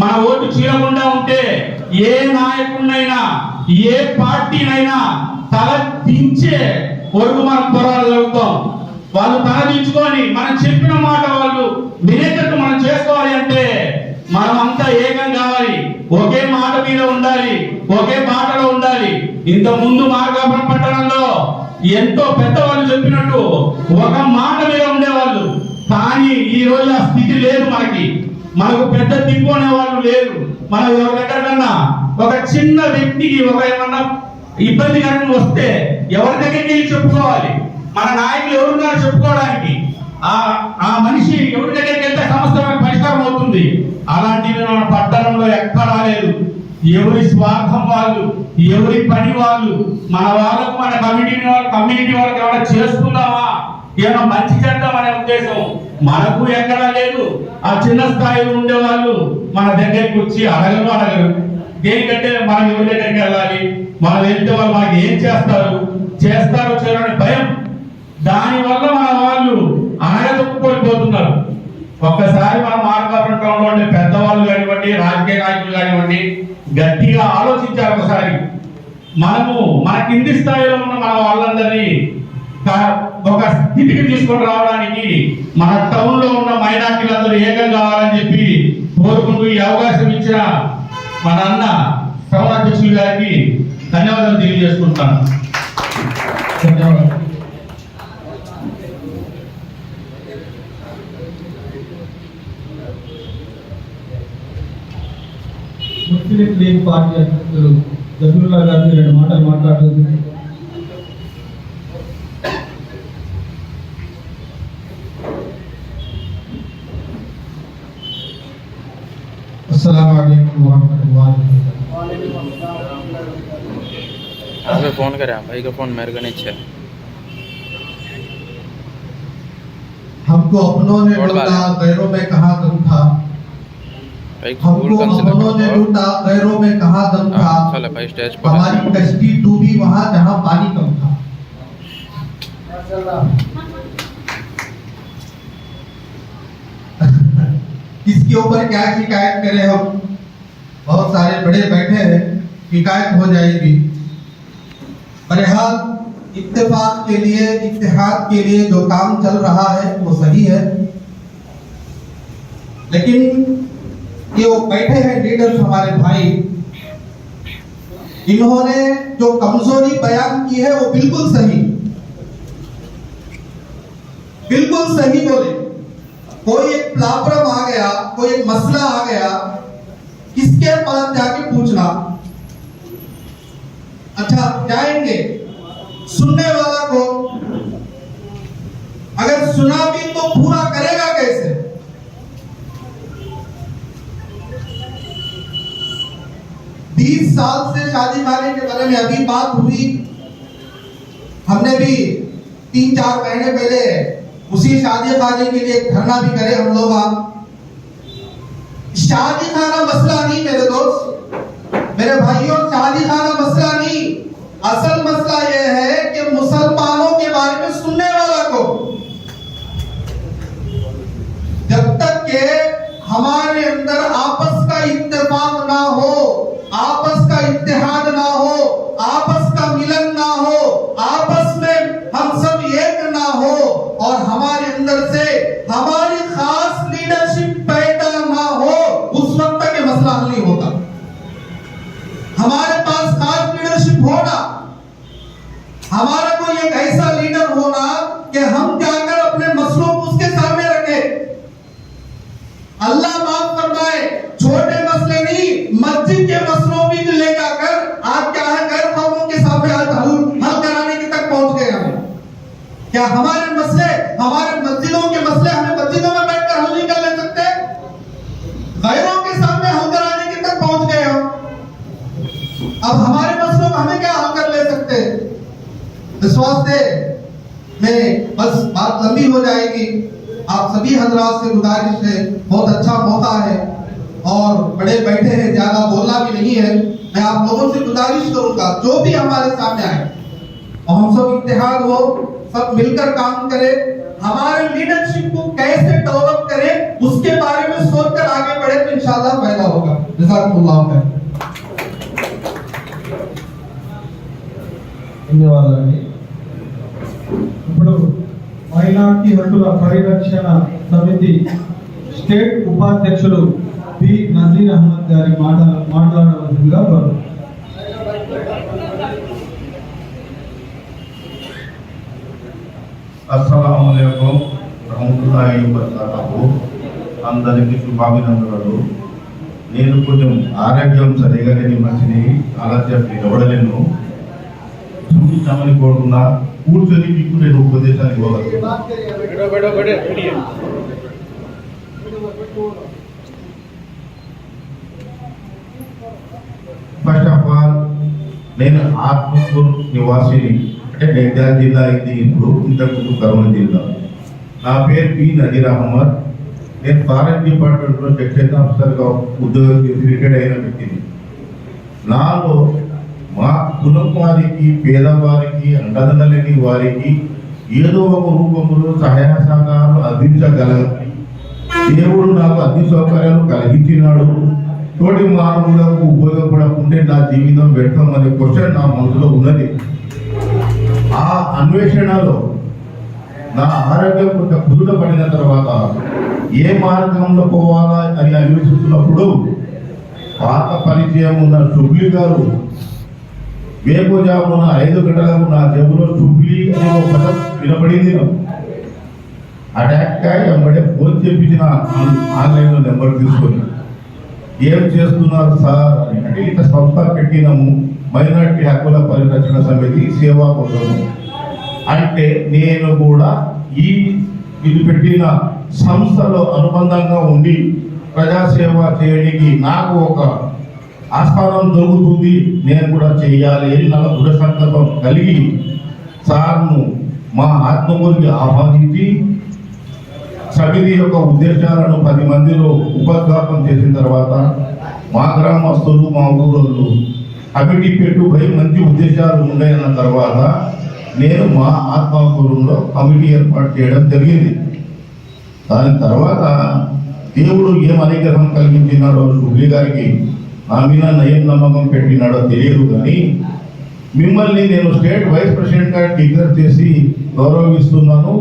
మన ఓటు చీలకుండా ఉంటే ఏ నాయకుడినైనా ఏ పార్టీనైనా తల దించే వరకు మనం పోరాడగలుగుతాం వాళ్ళు తల దించుకొని మనం చెప్పిన మాట వాళ్ళు వినేటట్టు మనం చేసుకోవాలి అంటే మనం అంతా ఏకం కావాలి. ఒకే మాట మీద ఉండాలి ఒకే మాటలో ఉండాలి. ఇంత ముందు మార్గాపురం పట్టణంలో ఎంతో పెద్దవాళ్ళు చెప్పినట్టు ఒక మాట మీద ఉండేవాళ్ళు. కానీ ఈ రోజు ఆ స్థితి లేదు మనకి. మనకు పెద్ద దిక్కు అనే వాళ్ళు లేరు. మనం ఎవరి దగ్గరకన్నా ఒక చిన్న వ్యక్తికి ఒక ఏమన్నా ఇబ్బందికరంగా వస్తే ఎవరి దగ్గరికి వెళ్ళి చెప్పుకోవాలి? మన నాయకులు ఎవరున్నారు చెప్పుకోవడానికి? ఆ ఆ మనిషి ఎవరి దగ్గరికి వెళ్తే సమస్య పరిష్కారం అవుతుంది. అలాంటివి మన పట్టణంలో ఎక్కడా లేదు. ఎవరి స్వార్థం వాళ్ళు ఎవరి పని వాళ్ళు మన వాళ్ళకు మన కమ్యూనిటీ వాళ్ళు కమ్యూనిటీ వాళ్ళకి ఏమైనా చేసుకుందామా ఏమైనా మంచి చేద్దామనే ఉద్దేశం మనకు ఎక్కడా లేదు. ఆ చిన్న స్థాయిలో ఉండే వాళ్ళు మన దగ్గరికి వచ్చి అడగరు అడగరు. దేనికంటే మనం ఎవరి దగ్గరికి వెళ్ళాలి? మనం వెళ్తే వాళ్ళు మనకి ఏం చేస్తారు? చేస్తారో చేయరని భయం. దాని వల్ల మన వాళ్ళు అనగదొక్కుపోయిపోతున్నారు ఒక్కసారి మన మార్గాపురం ఉండే పెద్దవాళ్ళు కానివ్వండి రాజకీయ నాయకులు కానివ్వండి గట్టిగా ఆలోచించారు ఒకసారి. మనము మన కింది స్థాయిలో ఉన్న మన వాళ్ళందరినీ ఒక స్థితికి తీసుకొని రావడానికి మన టౌన్లో ఉన్న మైనార్టీలందరూ ఏకం కావాలని చెప్పి కోరుకుంటూ ఈ అవకాశం ఇచ్చిన మన అన్న శ్రవణ అధ్యక్షులు గారికి ధన్యవాదాలు తెలియజేసుకుంటాను. ధన్యవాదాలు. ముస్లిం లీగ్ పార్టీ అధ్యక్షులు జహూరుల్లా గారు రెండు మాటలు మాట్లాడుతుంది फ़ोन కరా भाई ఫోన్ मेरे को हमको अपनों ने लूटा गैरों में कहा दम था? हमको अपनों ने लूटा गैरों में कहा दम था? हमारी कश्ती डूबी वहाँ जहाँ पानी कम था। इसके ऊपर क्या शिकायत करें हम? बहुत सारे बड़े बैठे हैं, शिकायत हो जाएगी। बहरहाल इत्तेफाक के लिए इतिहाद के लिए जो काम चल रहा है, वो सही है। लेकिन ये वो बैठे हैं लीडर्स हमारे भाई, इन्होंने जो कमज़ोरी बयान की है, वो बिल्कुल सही। बिल्कुल सही बोले। कोई एक प्रॉब्लम आ गया, कोई एक मसला आ गया, किसके पास जाके पूछना? अच्छा जाएँगे। सुनने वाला को, अगर सुना भी तो पूरा करेगा कैसे? बीस साल से शादी खाने के बारे में अभी बात हुई। हमने भी तीन चार महीने पहले उसी शादी खाने के लिए धरना भी करें हम लोग आप। शादी खाना मसला नहीं, मेरे दोस्त। मेरे भाइयों, शादी खाना मसला नहीं। असल मस्जिद के मसलों भी ले जाकर आज क्या है, गैर कौमों के सामने आज हल हल कराने के तक पहुँच गए हम। क्या हमारे मसले, हमारे मस्जिदों के मसले हमें मस्जिदों में बैठकर हल नहीं कर ले सकते? गैरों के सामने हल कराने के तक पहुँच गए हम। अब हमारे मसलों को हमें क्या हल कर ले सकते? विश्वास से मैं बस बात लंबी हो जाएगी। आप सभी हजरात से गुजारिश है, बहुत अच्छा मौका है। बड़े बैठे हैं ज्यादा बोलना भी नहीं है मैं आप लोगों से गुजारिश करूंगा जो भी हमारे सामने आए और हम सब इत्तेहाद हो सब मिलकर काम करें हमारे लीडरशिप को कैसे डेवलप करें उसके बारे में सोचकर आगे बढ़े तो इंशाल्लाह फायदा होगा జజాకుల్లాహ్ ఖైర్ ధన్యవాదాలండి ఇప్పుడు మైనార్టీ హక్కుల పరిరక్షణ సమితి స్టేట్ ఉపాధ్యక్షులు పి నజీర్ అహ్మద్ గారి మాట మాట్లాడవలసిందిగా కోరు అస్సలాముఅలైకుం రహమతుల్లాహి వబరకాతుహు. అందరికీ శుభాభినందనలు. నేను కొంచెం ఆరోగ్యం సరిగా లేని మనిషిని ఆలస్యం నిలబడలేను చూపించామని కోరుకున్నా కూర్చొని మీకు నేను ఉపదేశాలు ఇవ్వగలను. నేను ఆత్మకూరు నివాసిని అంటే నంద్యాల జిల్లా అయింది ఇప్పుడు ఇంతకుముందు కర్నూలు జిల్లా నా పేరు పి నజీర్ అహ్మద్ నేను ఫారెస్ట్ డిపార్ట్మెంట్లో సెక్షన్ ఆఫీసర్గా ఉద్యోగం చేసి రిటైర్డ్ అయిన వ్యక్తిని. నాలో మా కులం వారికి పేదవారికి అండదండలేని వారికి ఏదో ఒక రూపంలో సహాయ సహకారాలు అందించగలగని దేవుడు నాకు అన్ని సౌకర్యాలు కలిగించినాడు. తోటి మానవులకు ఉపయోగపడకుంటే నా జీవితం వ్యర్థం అనే క్వశ్చన్ నా మనసులో ఉన్నది. ఆ అన్వేషణలో నా ఆరోగ్యం కొంత కుదుట పడిన తర్వాత ఏ మార్గంలో పోవాలా అని అన్వేషిస్తున్నప్పుడు పాత పరిచయం ఉన్న సుబ్లి గారు వేకుజామున ఐదు గంటలకు నా జబ్బులో సుబ్లి అనే ఒక పదం వినపడింది. అటాక్ అయ్యి వెంబడే ఫోన్ చెప్పించిన ఆన్లైన్లో నెంబర్ తీసుకొని ఏం చేస్తున్నారు సార్ అని అంటే ఇంత సంస్థ పెట్టినము మైనార్టీ హక్కుల పరిరక్షణ సమితి సేవా కోసము. అంటే నేను కూడా ఈ ఇది పెట్టిన సంస్థలో అనుబంధంగా ఉండి ప్రజాసేవ చేయడానికి నాకు ఒక ఆస్థానం దొరుకుతుంది నేను కూడా చేయాలి అని నా దృఢ సంకల్పం కలిగి సార్ను మా ఆత్మగురికి ఆహ్వానించి సమితి యొక్క ఉద్దేశాలను పది మందిలో ఉపస్థాపన చేసిన తర్వాత మా గ్రామస్తులు మా ఊరోళ్ళు కమిటీ పై మంచి ఉద్దేశాలు ఉన్నాయన్న తర్వాత నేను మా ఆత్మకూరులో కమిటీ ఏర్పాటు చేయడం జరిగింది. దాని తర్వాత దేవుడు ఏం అనుగ్రహం కలిగించినాడో సుబ్లి గారికి నా మీద నయం నమ్మకం పెట్టినాడో తెలియదు కానీ మిమ్మల్ని నేను స్టేట్ వైస్ ప్రెసిడెంట్గా డిక్లేర్ చేసి గౌరవిస్తున్నాను.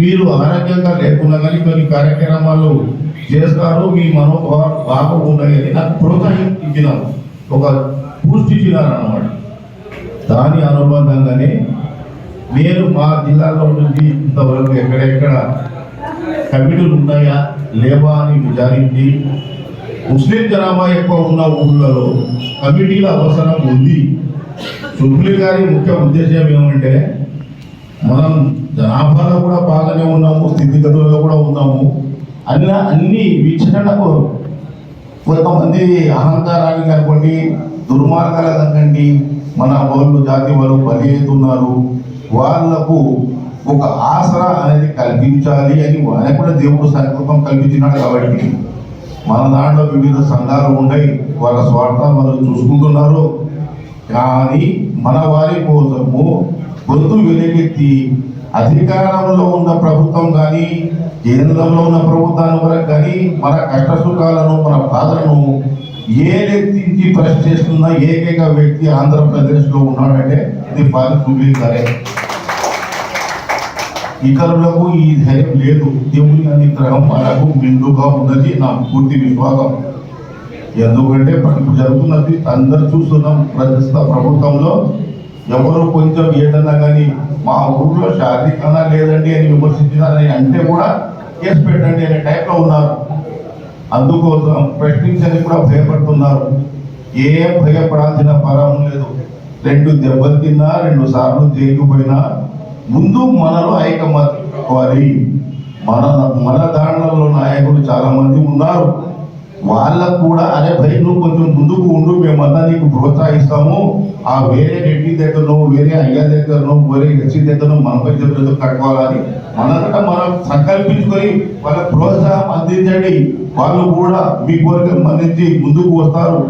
మీరు ఆరోగ్యంగా లేకుండా కానీ కొన్ని కార్యక్రమాలు చేస్తారు. మీ మనోభావం బాగుండగా నాకు ప్రోత్సహించిన ఒక బూస్ట్ ఇచ్చినారు అన్నమాట దాని అనుబంధంగానే నేను మా జిల్లాలో నుంచి ఇంతవరకు ఎక్కడెక్కడ కమిటీలు ఉన్నాయా లేవా అని విచారించి ముస్లిం జనాభా ఎక్కువ ఉన్న ఊళ్ళలో కమిటీల అవసరం ఉంది. సుబ్లి గారి ముఖ్య ఉద్దేశం ఏమంటే మనం జనాభాలో కూడా బాగానే ఉన్నాము స్థితిగతులలో కూడా ఉన్నాము. అన్న అన్ని వీక్షణకు కొంతమంది అహంకారాన్ని కనుకోండి దుర్మార్గాలు కనుకండి మన వాళ్ళు జాతి వాళ్ళు బలి అవుతున్నారు. వాళ్ళకు ఒక ఆసరా అనేది కల్పించాలి అని ఆయన కూడా దేవుడు సంకల్పం కల్పించినాడు కాబట్టి మన దాంట్లో వివిధ సంఘాలు ఉన్నాయి. వాళ్ళ స్వార్థం వాళ్ళు చూసుకుంటున్నారు. కానీ మన వారి కోసము గొంతు వెలుగెత్తి అధికారంలో ఉన్న ప్రభుత్వం కానీ కేంద్రంలో ఉన్న ప్రభుత్వాన్ని వరకు కానీ మన కష్ట సుఖాలను మన బాధలను ఏలెత్తించి ప్రశ్నిస్తున్న ఏకైక వ్యక్తి ఆంధ్రప్రదేశ్లో ఉన్నాడంటే ఇది పాలి సుబ్లీ ఇతరులకు ఈ ధైర్యం లేదు. దేవుని అనుగ్రహం మనకు మెండుగా ఉన్నది నా పూర్తి విశ్వాసం. ఎందుకంటే మనకు జరుగుతున్నది అందరు చూస్తున్నాం. ప్రస్తుత ప్రభుత్వంలో ఎవరు కొంచెం ఏదన్నా కానీ మా ఊర్లో శారీరకంగా లేదండి అని విమర్శించినారని అంటే కూడా కేసు పెట్టండి అనే టైప్లో ఉన్నారు. అందుకోసం ప్రశ్నించని కూడా భయపడుతున్నారు. ఏం భయపడాల్సిన పరం లేదు. రెండు దెబ్బలు తిన్నా రెండు సార్లు చేయకపోయినా ముందు మనలో ఐకమత్యాలి మన మన దాంట్లో నాయకులు చాలా మంది ఉన్నారు. వాళ్ళకు కూడా అరే భయ్ నువ్వు కొంచెం ముందుకు ఉండు మేమంతా నీకు ప్రోత్సహిస్తాము. ఆ వేరే రెడ్డి దగ్గరనో వేరే అయ్య దగ్గరనో వేరే ఎస్సీ దగ్గరనో మన పైసలు కట్టుకోవాలని మనంతటా మనం సంకల్పించుకొని వాళ్ళ ప్రోత్సాహం అందించండి. వాళ్ళు కూడా మీ కోరిక మన్నించి ముందుకు వస్తారు.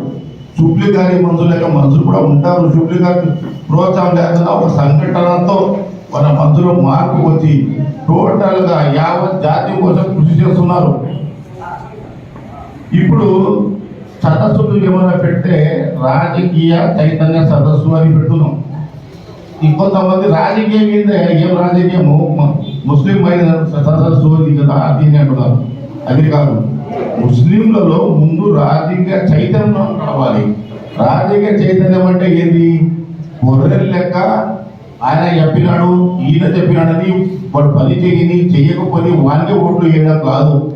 శుభ్లి గారి మనుషులు లేక మనుషులు కూడా ఉంటారు. శుభ్లి గారి ప్రోత్సాహం లేకుండా ఒక సంఘటనతో మన మనుషులు మార్పు వచ్చి టోటల్గా యావత్ జాతి కోసం కృషి చేస్తున్నారు. ఇప్పుడు సదస్సులు ఏమైనా పెడితే రాజకీయ చైతన్య సదస్సు అని పెడుతున్నాం. ఇంకొంతమంది రాజకీయం మీద ఏం రాజకీయము? ముస్లిం అయిన సదస్సు కదా అది అంటున్నారు. అది కాదు. ముస్లింలలో ముందు రాజకీయ చైతన్యం కావాలి. రాజకీయ చైతన్యం అంటే ఏంది? గొర్రెల లెక్క ఆయన చెప్పినాడు ఈయన చెప్పినాడని వాడు పని చేయని చేయకపోయి వానికే ఓట్లు వేయడం కాదు.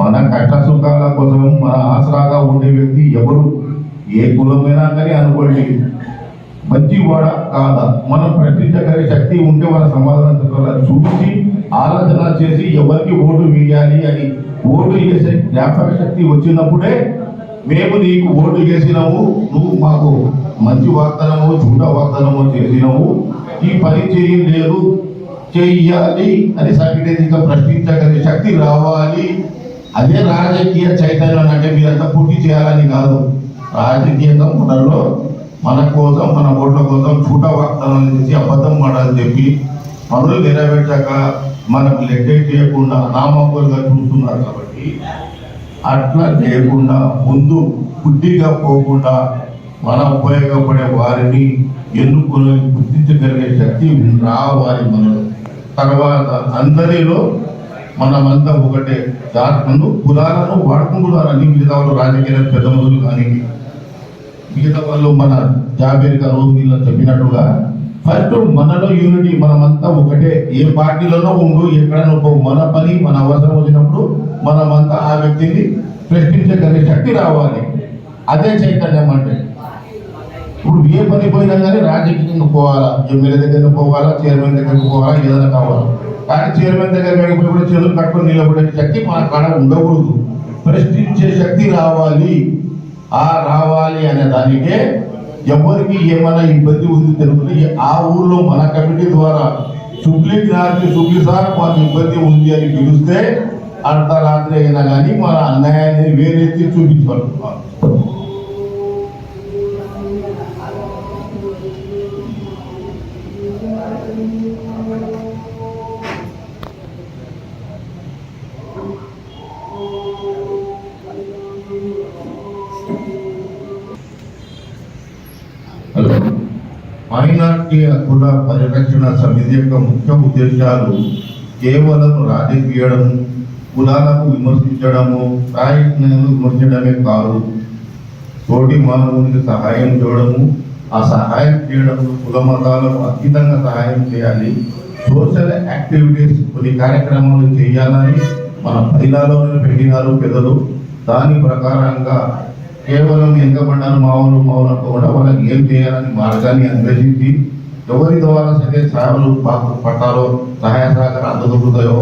మన కష్ట సుఖాల కోసం మన ఆసరాగా ఉండే వ్యక్తి ఎవరు? ఏ కులమైనా కానీ అనుకోండి. మంచి వాడ కాదా? మనం ప్రశ్నించగలిగే శక్తి ఉంటే మన సమాధానం చెప్పాలి చూసి ఆలోచన చేసి ఎవరికి ఓటు వేయాలి అని ఓటు వేసే జ్ఞాపక శక్తి వచ్చినప్పుడే మేము నీకు ఓటు వేసినాము నువ్వు మాకు మంచి వాగ్దానము చూడ వాగ్దానము చేసినావు. ఈ పని చేయలేదు చెయ్యాలి అని సాంకేతిక ప్రశ్నించగలిగే శక్తి రావాలి. అదే రాజకీయ చైతన్యం అంటే మీరంతా పూర్తి చేయాలని కాదు. రాజకీయంగా మనలో మన కోసం మన ఓట్ల కోసం చూట వాగ్దానాలు చేసి అబద్ధం మాటలు చెప్పి పనులు నెరవేర్చాక మనకు లెక్క చేయకుండా నామకులుగా చూస్తున్నారు కాబట్టి అట్లా చేయకుండా ముందు బుద్ధిగా పోకుండా మన ఉపయోగపడే వారిని ఎన్నుకుని గుర్తించగలిగే శక్తి రావాలి మనం తర్వాత అందరిలో మనమంతా ఒకటే జాతులను కులాలను వాడుకుంటున్నారని మిగతా వాళ్ళు రాజకీయ పెద్ద మొదలు కానీ మిగతా వాళ్ళు మన జాబేర్ గారు వీళ్ళు చెప్పినట్టుగా ఫస్ట్ మనలో యూనిటీ మనమంతా ఒకటే ఏ పార్టీలలో ఉండు ఎక్కడైనా పో. మన పని మన అవసరం వచ్చినప్పుడు మనమంతా ఆ వ్యక్తిని ప్రశ్నించగలిగే శక్తి రావాలి అదే చైతన్యం అంటే ఇప్పుడు ఏ పని పోయినా కానీ రాజకీయంగా పోవాలా? ఎమ్మెల్యే దగ్గర పోవాలా? చైర్మన్ దగ్గరకు పోవాలా? ఏదైనా కావాలా? కానీ చైర్మన్ దగ్గర పోయి కూడా చేతులు కట్టుకొని నిలబడే శక్తి మన కాడ ఉండకూడదు. ప్రశ్నించే శక్తి రావాలి. ఆ రావాలి అనే దానికే ఎవరికి ఏమైనా ఇబ్బంది ఉంది తెలుగుతుంది ఆ ఊర్లో మన కమిటీ ద్వారా సుబ్లీ గారికి సుబ్లీ సార్ మాకు ఇబ్బంది ఉంది అని పిలిస్తే అర్ధరాత్రి అయినా కానీ మన అన్యాయాన్ని వేరెత్తి చూపించగలుగుతాం మైనార్టీ హక్కుల పరిరక్షణ సమితి యొక్క ముఖ్య ఉద్దేశాలు కేవలం రాజకీయడం కులాలకు విమర్శించడము రాజకీయాలను విమర్శించడమే కాదు. తోటి మానవునికి సహాయం చేయడము ఆ సహాయం చేయడంలో కుల మతాలకు అతీతంగా సహాయం చేయాలి. సోషల్ యాక్టివిటీస్ కొన్ని కార్యక్రమాలు చేయాలని మన మహిళలోనే పెట్టినారు పెద్దలు దాని ప్రకారంగా కేవలం వెనుకబడ్డారు మావులు మావులు అనుకోకుండా వాళ్ళకి ఏం చేయాలని మార్గాన్ని అన్వేషించి ఎవరి ద్వారా సరే సేవలు మాకు పట్టాలో సహాయ సహకారం అందగలుగుతాయో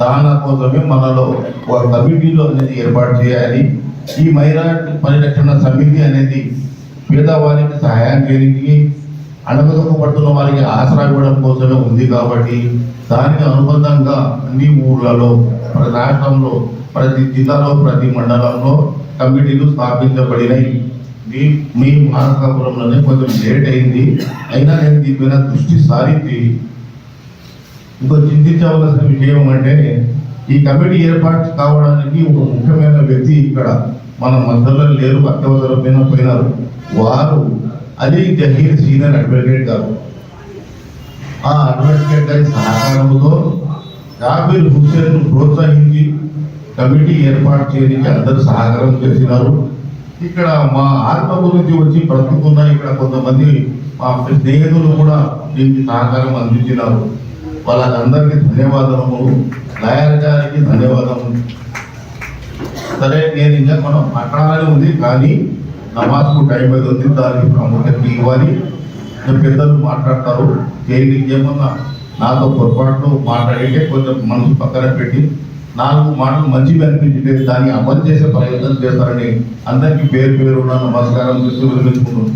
దాని కోసమే మనలో ఒక కమిటీలో అనేది ఏర్పాటు చేయాలి. ఈ మైనారిటీ పరిరక్షణ సమితి అనేది పేదవారికి సహాయం చేయడానికి అణగదొక్కబడుతున్న వారికి ఆసరా ఇవ్వడం కోసమే ఉంది కాబట్టి దానికి అనుబంధంగా అన్ని ఊర్లలో ప్రతి రాష్ట్రంలో ప్రతి జిల్లాలో ప్రతి మండలంలో కమిటీలు స్థాపించబడినాయి మీ మీ మార్కాపురంలోనే కొంచెం లేట్ అయింది. అయినా నేను దీనిపైన దృష్టి సారించి ఇంకో చింతించవలసిన విషయం అంటే ఈ కమిటీ ఏర్పాటు కావడానికి ఒక ముఖ్యమైన వ్యక్తి ఇక్కడ మన మధ్యలో లేరు అత్యవసరమైన పోయినారు. వారు అలీ జహీర్ సీనియర్ అడ్వకేట్ గారు. ఆ అడ్వకేట్ గారి సహకారంతో జాబీర్ హుస్సేన్ ప్రోత్సహించి కమిటీ ఏర్పాటు చేయడానికి అందరూ సహకారం చేసినారు. ఇక్కడ మా ఆత్మ గురించి వచ్చి బ్రతుకున్న ఇక్కడ కొంతమంది మా స్నేహితులు కూడా దీనికి సహకారం అందించినారు. వాళ్ళందరికీ ధన్యవాదములు. లాయర్ గారికి ధన్యవాదములు. సరే నేను ఇంకా మనం మాట్లాడాలని ఉంది కానీ నమాజ్కు టైం అవుతుంది దానికి ప్రాముఖ్యత ఇవ్వాలి. పెద్దలు మాట్లాడతారు. చేయండి ఏమన్నా నాతో పొరపాటు మాట్లాడితే కొంచెం మనసు పక్కన పెట్టి నాలుగు మాటలు మంచివి అనిపించితే దాన్ని అమలు చేసే ప్రయత్నం చేస్తారని అందరికీ పేరు పేరు నమస్కారం చేస్తూ విరమించుకుంటున్నాను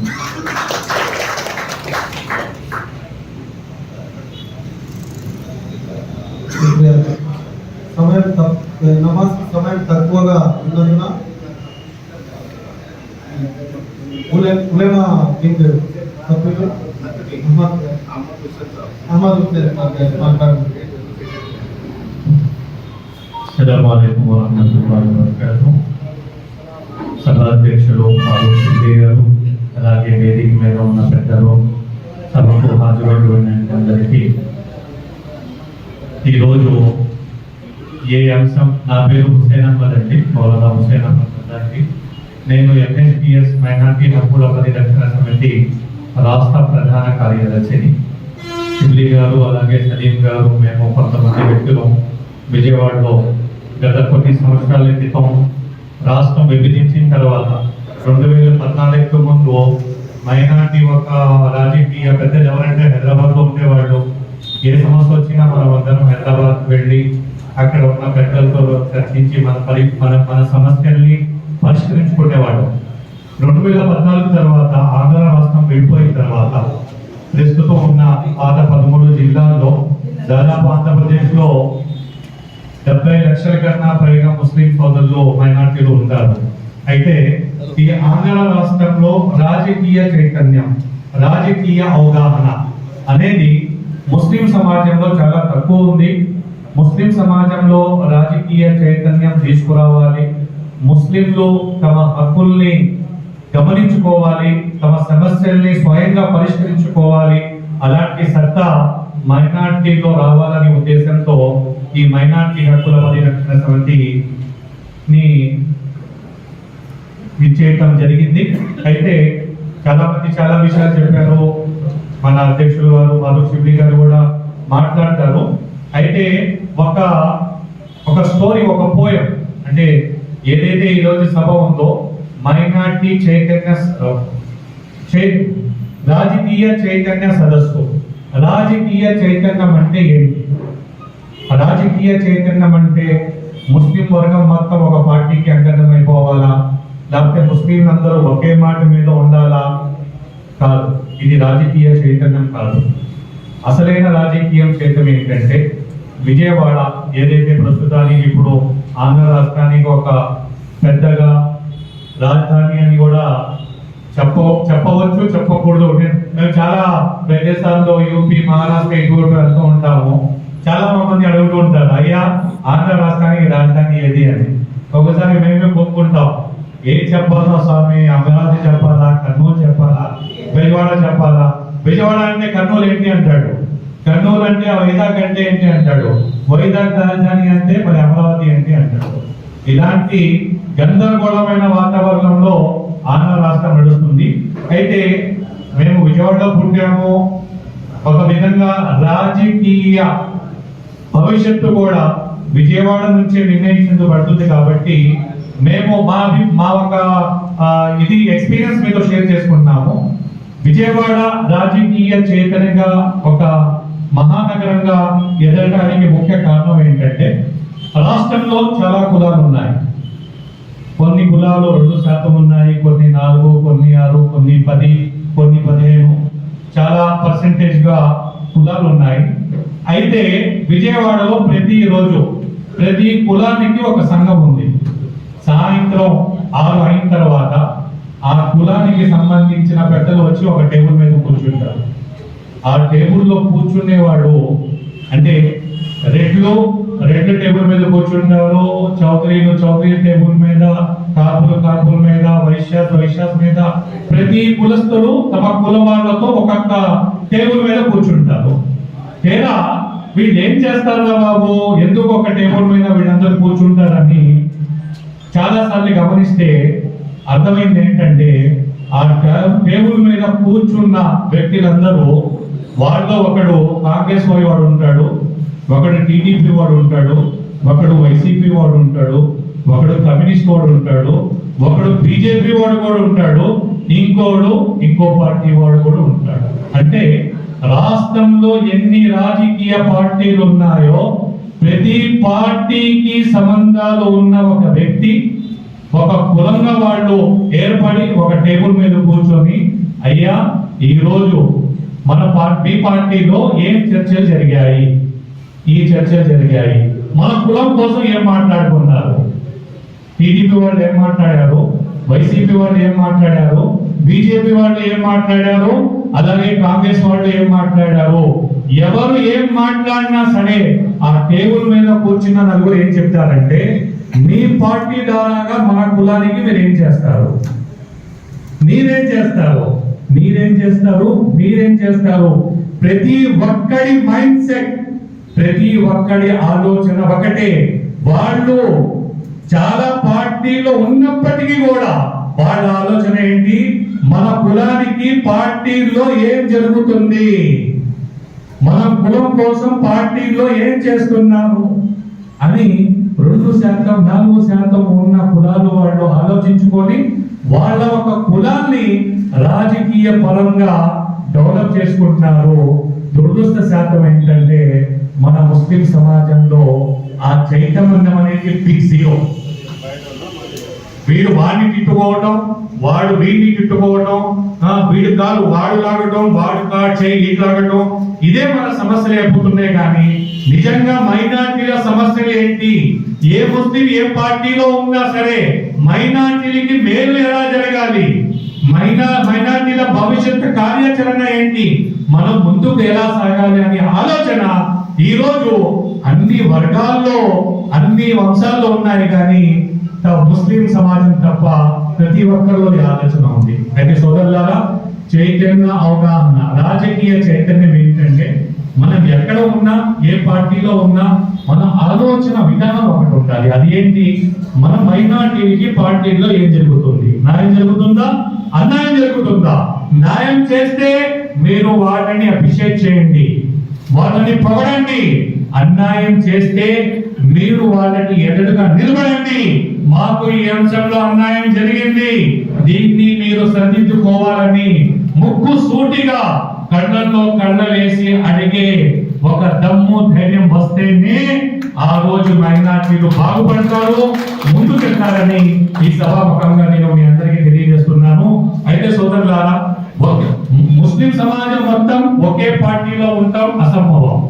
సమయం నమాజ్ సమయం తక్కువగా ఉన్నందున ఉలే- ఉలేమా కింగ్ సభ్యులు అహ్మద్ హుస్సేన్ సార్ గారు السلام عليكم ورحمة الله وبركاته సభాధ్యక్షులు ఫారూక్ సిద్ది గారు అలాగే వేదిక మీద ఉన్న పెద్దలు సభకు హాజరైనటువంటి అందరికీ ఈరోజు ఏ అంశం నా పేరు హుసేన్ అహ్మద్ అండి మౌలానా హుసేన్ అహ్మద్ అండి నేను ఎంఎస్పిఎస్ మైనార్టీ హక్కుల పరిరక్షణ సమితి రాష్ట్ర ప్రధాన కార్యదర్శిని షిబ్లీ గారు అలాగే సలీం గారు మేము కొంతమంది వ్యక్తులు విజయవాడలో గత కొన్ని సంవత్సరాల క్రితం రాష్ట్రం విభజించిన తర్వాత రెండు వేల పద్నాలుగు ముందు మైనార్టీ ఒక రాజకీయ పెద్దలు ఎవరంటే హైదరాబాద్లో ఉండేవాళ్ళు. ఏ సమస్య వచ్చినా మనం అందరం హైదరాబాద్ వెళ్ళి అక్కడ ఉన్న పెద్దలతో చర్చించి మన పరి మన మన సమస్యల్ని పరిష్కరించుకునేవాడు రెండు వేల పద్నాలుగు తర్వాత ఆంధ్ర రాష్ట్రం వెళ్ళిపోయిన తర్వాత ప్రస్తుతం ఉన్న పాత పదమూడు జిల్లాల్లో దాదాపు ఆంధ్రప్రదేశ్లో డెబ్బై లక్షల కన్నా పైగా ముస్లిం సోదరులు మైనార్టీలు ఉంటారు. అయితే ఈ ఆంధ్ర రాష్ట్రంలో రాజకీయ చైతన్యం రాజకీయ అవగాహన అనేది ముస్లిం సమాజంలో చాలా తక్కువ ఉంది. ముస్లిం సమాజంలో రాజకీయ చైతన్యం తీసుకురావాలి. ముస్లింలు తమ హక్కుల్ని గమనించుకోవాలి తమ సమస్యల్ని స్వయంగా పరిష్కరించుకోవాలి. అలాంటి సత్తా మైనార్టీలో రావాలనే ఉద్దేశంతో ఈ మైనార్టీ హక్కుల పరిరక్షణ సమితిని ఇచ్చేయటం జరిగింది. అయితే చాలా మంది చాలా విషయాలు చెప్పారు. మన అధ్యక్షులు గారు మాధవ్ శిబ్లి గారు కూడా మాట్లాడతారు. అయితే ఒక ఒక స్టోరీ ఒక పోయం అంటే ఏదైతే ఈరోజు సభ ఉందో మైనార్టీ చైతన్య చై- రాజకీయ చైతన్య సదస్సు. రాజకీయ చైతన్యం అంటే ఏంటి? రాజకీయ చైతన్యం అంటే ముస్లిం వర్గం మొత్తం ఒక పార్టీకి అంకితం అయిపోవాలా? లేకపోతే ముస్లిం అందరూ ఒకే మాట మీద ఉండాలా? కాదు ఇది రాజకీయ చైతన్యం కాదు. అసలైన రాజకీయం చైతన్యం ఏంటంటే విజయవాడ ఏదైతే ప్రస్తుతానికి ఇప్పుడు ఆంధ్ర రాష్ట్రానికి ఒక పెద్దగా రాజధాని అని కూడా చెప్ప చెప్పవచ్చు చెప్పకూడదు. మేము చాలా ప్రదేశాల్లో యూపీ మహారాష్ట్ర ఎక్కువ వెళ్తూ ఉంటాము. చాలా మంది అడుగుతూ ఉంటారు అయ్యా ఆంధ్ర రాష్ట్రానికి రాజధాని ఏది? అని. ఒకసారి మేమే కొనుక్కుంటాం ఏం చెప్పాలో స్వామి? అమరావతి చెప్పాలా? కర్నూలు చెప్పాలా? విజయవాడ చెప్పాలా? విజయవాడ అంటే కర్నూలు ఏంటి అంటాడు? కర్నూలు అంటే వైజాగ్ అంటే ఏంటి అంటాడు? వైజాగ్ రాజధాని అంటే మరి అమరావతి ఏంటి అంటాడు. ఇలాంటి గందరగోళమైన వాతావరణంలో ఆంధ్ర రాష్ట్రం నడుస్తుంది. అయితే మేము విజయవాడలో పుట్టాము. ఒక విధంగా రాజకీయ భవిష్యత్తు కూడా విజయవాడ నుంచే నిర్ణయించబడుతుంది కాబట్టి మేము మా మా ఒక ఇది ఎక్స్పీరియన్స్ మీతో షేర్ చేసుకుంటున్నాము. విజయవాడ రాజకీయ చైతన్యంగా ఒక మహానగరంగా ఎదగడానికి ముఖ్య కారణం ఏంటంటే రాష్ట్రంలో చాలా కులాలు ఉన్నాయి. కొన్ని కులాలు రెండు శాతం ఉన్నాయి కొన్ని నాలుగు కొన్ని ఆరు కొన్ని పది కొన్ని పదిహేను. చాలా పర్సంటేజ్గా కులాలు ఉన్నాయి. అయితే విజయవాడలో ప్రతిరోజు ప్రతి కులానికి ఒక సంఘం ఉంది. సాయంత్రం ఆరు అయిన తర్వాత ఆ కులానికి సంబంధించిన పెద్దలు వచ్చి ఒక టేబుల్ మీద కూర్చుంటారు. ఆ టేబుల్లో కూర్చునేవాడు అంటే రెడ్లు రెడ్లు టేబుల్ మీద కూర్చుంటారు చౌదరీలు చౌదరీ టేబుల్ మీద కార్పులు కార్పుల మీద వైశ్యాస్ వైశ్యాస్ మీద. ప్రతి కులస్తుడు తమ కుల వాళ్ళతో ఒక్కొక్క టేబుల్ మీద కూర్చుంటారు. తేడా వీళ్ళు ఏం చేస్తారా బాబు? ఎందుకు ఒక టేబుల్ మీద వీళ్ళందరూ కూర్చుంటారని చాలాసార్లు గమనిస్తే అర్థమైంది ఏంటంటే ఆ టేబుల్ మీద కూర్చున్న వ్యక్తులందరూ వాళ్ళలో ఒకడు కాంగ్రెస్ వాడి వాడు ఉంటాడు ఒకడు టీడీపీ వాడు ఉంటాడు ఒకడు వైసీపీ వాడు ఉంటాడు ఒకడు కమ్యూనిస్ట్ వాడు ఉంటాడు ఒకడు బీజేపీ వాడు కూడా ఉంటాడు ఇంకోడు ఇంకో పార్టీ వాడు కూడా ఉంటాడు. అంటే రాష్ట్రంలో ఎన్ని రాజకీయ పార్టీలు ఉన్నాయో ప్రతి పార్టీకి సంబంధాలు ఉన్న ఒక వ్యక్తి ఒక కులంగా వాళ్ళు ఏర్పడి ఒక టేబుల్ మీద కూర్చొని అయ్యా ఈరోజు మన పార్టీ పార్టీలో ఏం చర్చలు జరిగాయి? ఈ చర్చలు జరిగాయి. మన కులం కోసం ఏం మాట్లాడుకున్నారు? టీడీపీ వాళ్ళు ఏం మాట్లాడారు? వైసీపీ వాళ్ళు ఏం మాట్లాడారు? బీజేపీ వాళ్ళు ఏం మాట్లాడారు? అలాగే కాంగ్రెస్ వాళ్ళు ఏం మాట్లాడారు? ఎవరు ఏం మాట్లాడినా సరే ఆ టేబుల్ మీద కూర్చున్న నలుగురు ఏం చెప్తారంటే మీ పార్టీ ద్వారాగా మా కులానికి మీరు ఏం చేస్తారు? మీరేం చేస్తారు? మీరేం చేస్తారు? మీరేం చేస్తారు? ప్రతి ఒక్కడి మైండ్ సెట్ ప్రతి ఒక్కడి ఆలోచన ఒకటే. వాళ్ళు చాలా పార్టీలో ఉన్నప్పటికీ కూడా వాళ్ళ ఆలోచన ఏంటి? మన కులానికి పార్టీలో ఏం జరుగుతుంది? మన కులం కోసం పార్టీలో ఏం చేస్తున్నాము? అని రెండు శాతం నాలుగు శాతం ఉన్న కులాలు వాళ్ళు ఆలోచించుకొని వాళ్ళ ఒక కులాన్ని రాజకీయ పరంగా డెవలప్ చేసుకుంటున్నారు. దురదృష్ట శాతం ఏంటంటే మన ముస్లిం సమాజంలో ఆ చైతన్యం అనేది బిగ్ జీరో. వీడు వాడిని తిట్టుకోవటం వాడు వీడిని తిట్టుకోవటం వీడి కాలు వాడు లాగటం వాడు కాడు చేయి వీడు లాగటం ఇదే మన సమస్యలు అయిపోతున్నాయి కానీ నిజంగా మైనార్టీల సమస్యలు ఏంటి? ఏ ముస్లిం ఏ పార్టీలో ఉన్నా సరే మైనార్టీలకి మేలు ఎలా జరగాలి? మైనా మైనార్టీల భవిష్యత్తు కార్యాచరణ ఏంటి? మనం ముందుకు ఎలా సాగాలి అనే ఆలోచన ఈరోజు అన్ని వర్గాల్లో అన్ని వంశాల్లో ఉన్నాయి కానీ ముస్లిం సమాజం తప్ప ప్రతి ఒక్కరిలో ఈ ఆలోచన ఉంది. అయితే సోదరులారా చైతన్య అవగాహన రాజకీయ చైతన్యం ఏంటంటే మనం ఎక్కడ ఉన్నా ఏ పార్టీలో ఉన్నా మన ఆలోచన విధానం ఒకటి ఉండాలి. అది ఏంటి? మన మైనార్టీకి పార్టీలో ఏం జరుగుతుంది? న్యాయం జరుగుతుందా? అన్యాయం జరుగుతుందా? న్యాయం చేస్తే మీరు వాటిని అప్రిషియేట్ చేయండి. వాళ్ళని పొగడండి. అన్యాయం చేస్తే మీరు వాళ్ళని ఎదురుగా నిలబడండి. మాకు ఈ అంశంలో అన్యాయం జరిగింది. దీన్ని మీరు సరిదిద్దుకోవాలని ముక్కు సూటిగా కళ్ళల్లో కళ్ళ వేసి అడిగే ఒక దమ్ము ధైర్యం వస్తేనే ఆ రోజు మైనార్టీలు బాగుపడతారు. ముందుకెళ్తారని ఈ సభాముఖంగా నేను మీ అందరికీ తెలియజేస్తున్నాను. అయితే సోదరులారా ముస్లిం సమాజం మొత్తం ఒకే పార్టీలో ఉండటం అసంభవం.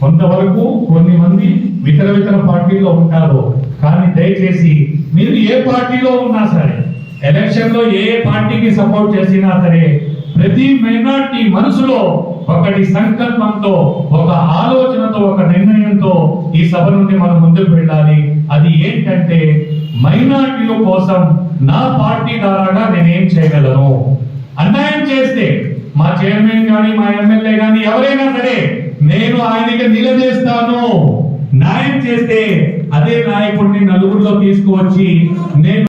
కొంతవరకు కొన్ని మంది ఇతర ఇతర పార్టీలో ఉంటారు. కానీ దయచేసి మీరు ఏ పార్టీలో ఉన్నా సరే ఎలక్షన్లో ఏ పార్టీకి సపోర్ట్ చేసినా సరే ప్రతి మైనార్టీ మనసులో ఒకటి సంకల్పంతో ఒక ఆలోచనతో ఒక నిర్ణయంతో ఈ సభ నుండి మనం ముందుకు వెళ్ళాలి. అది ఏంటంటే మైనార్టీల కోసం నా పార్టీ ద్వారా నేనేం చేయగలను? అన్యాయం చేస్తే మా చైర్మన్ కానీ మా ఎమ్మెల్యే కానీ ఎవరైనా సరే నేను ఆయనకి నిలదీస్తాను. న్యాయం చేస్తే అదే నాయకుడిని నలుగురిలో తీసుకువచ్చి నేను